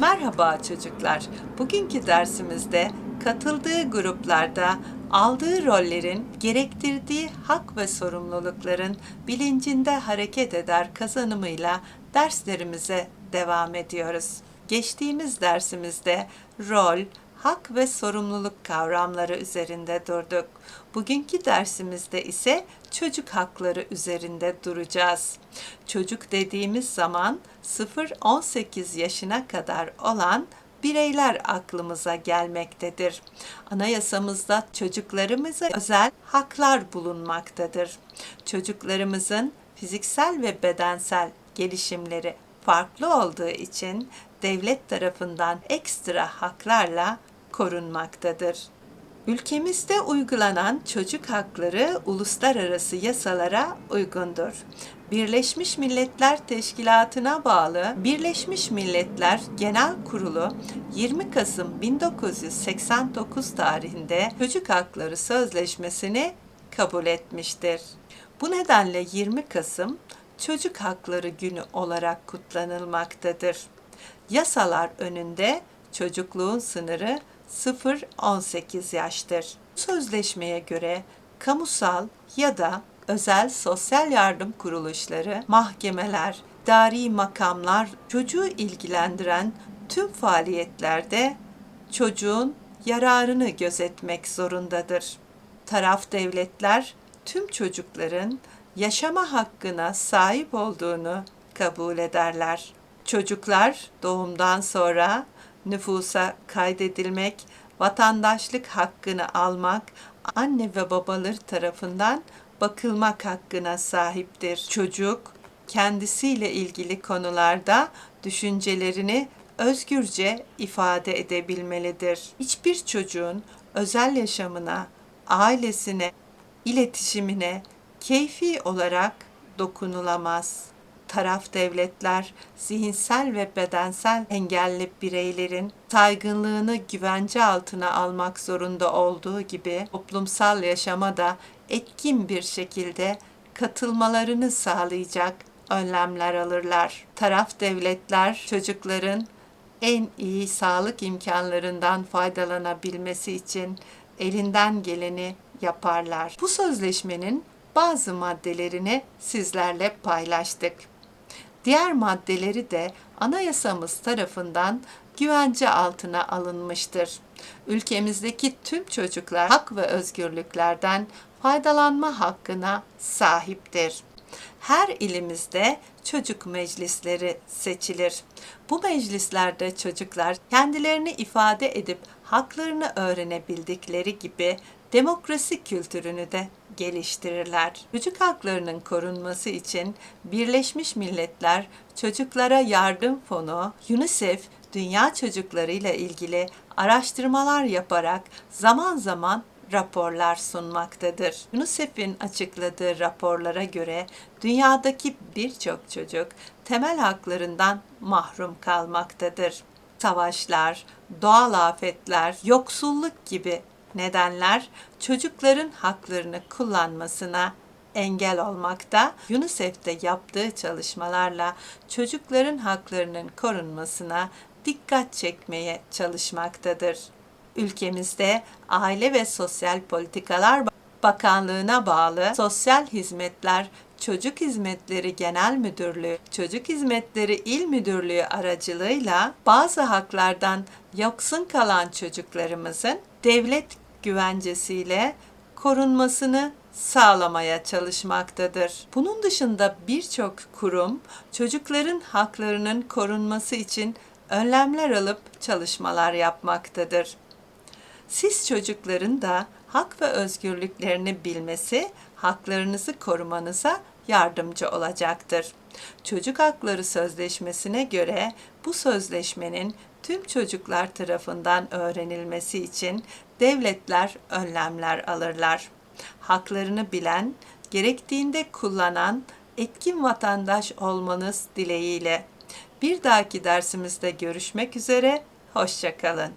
Merhaba çocuklar. Bugünkü dersimizde katıldığı gruplarda aldığı rollerin gerektirdiği hak ve sorumlulukların bilincinde hareket eder kazanımıyla derslerimize devam ediyoruz. Geçtiğimiz dersimizde rol, hak ve sorumluluk kavramları üzerinde durduk. Bugünkü dersimizde ise çocuk hakları üzerinde duracağız. Çocuk dediğimiz zaman 0-18 yaşına kadar olan bireyler aklımıza gelmektedir. Anayasamızda çocuklarımıza özel haklar bulunmaktadır. Çocuklarımızın fiziksel ve bedensel gelişimleri farklı olduğu için devlet tarafından ekstra haklarla korunmaktadır. Ülkemizde uygulanan çocuk hakları uluslararası yasalara uygundur. Birleşmiş Milletler Teşkilatı'na bağlı Birleşmiş Milletler Genel Kurulu 20 Kasım 1989 tarihinde Çocuk Hakları Sözleşmesi'ni kabul etmiştir. Bu nedenle 20 Kasım Çocuk Hakları Günü olarak kutlanılmaktadır. Yasalar önünde çocukluğun sınırı 0-18 yaştır. Sözleşmeye göre kamusal ya da özel sosyal yardım kuruluşları, mahkemeler, idari makamlar çocuğu ilgilendiren tüm faaliyetlerde çocuğun yararını gözetmek zorundadır. Taraf devletler tüm çocukların yaşama hakkına sahip olduğunu kabul ederler. Çocuklar doğumdan sonra nüfusa kaydedilmek, vatandaşlık hakkını almak, anne ve babaları tarafından bakılmak hakkına sahiptir. Çocuk kendisiyle ilgili konularda düşüncelerini özgürce ifade edebilmelidir. Hiçbir çocuğun özel yaşamına, ailesine, iletişimine keyfi olarak dokunulamaz. Taraf devletler zihinsel ve bedensel engelli bireylerin saygınlığını güvence altına almak zorunda olduğu gibi toplumsal yaşama da etkin bir şekilde katılmalarını sağlayacak önlemler alırlar. Taraf devletler çocukların en iyi sağlık imkanlarından faydalanabilmesi için elinden geleni yaparlar. Bu sözleşmenin bazı maddelerini sizlerle paylaştık. Diğer maddeleri de anayasamız tarafından güvence altına alınmıştır. Ülkemizdeki tüm çocuklar hak ve özgürlüklerden faydalanma hakkına sahiptir. Her ilimizde çocuk meclisleri seçilir. Bu meclislerde çocuklar kendilerini ifade edip haklarını öğrenebildikleri gibi demokrasi kültürünü de geliştirirler. Çocuk haklarının korunması için Birleşmiş Milletler Çocuklara Yardım Fonu, UNICEF, dünya çocuklarıyla ilgili araştırmalar yaparak zaman zaman raporlar sunmaktadır. UNICEF'in açıkladığı raporlara göre dünyadaki birçok çocuk temel haklarından mahrum kalmaktadır. Savaşlar, doğal afetler, yoksulluk gibi nedenler çocukların haklarını kullanmasına engel olmakta. UNICEF'te yaptığı çalışmalarla çocukların haklarının korunmasına dikkat çekmeye çalışmaktadır. Ülkemizde Aile ve Sosyal Politikalar Bakanlığı'na bağlı Sosyal Hizmetler Çocuk Hizmetleri Genel Müdürlüğü, Çocuk Hizmetleri İl Müdürlüğü aracılığıyla bazı haklardan yoksun kalan çocuklarımızın devlet güvencesiyle korunmasını sağlamaya çalışmaktadır. Bunun dışında birçok kurum çocukların haklarının korunması için önlemler alıp çalışmalar yapmaktadır. Siz çocukların da hak ve özgürlüklerini bilmesi, haklarınızı korumanıza yardımcı olacaktır. Çocuk Hakları Sözleşmesi'ne göre bu sözleşmenin tüm çocuklar tarafından öğrenilmesi için devletler önlemler alırlar. Haklarını bilen, gerektiğinde kullanan etkin vatandaş olmanız dileğiyle. Bir dahaki dersimizde görüşmek üzere, hoşçakalın.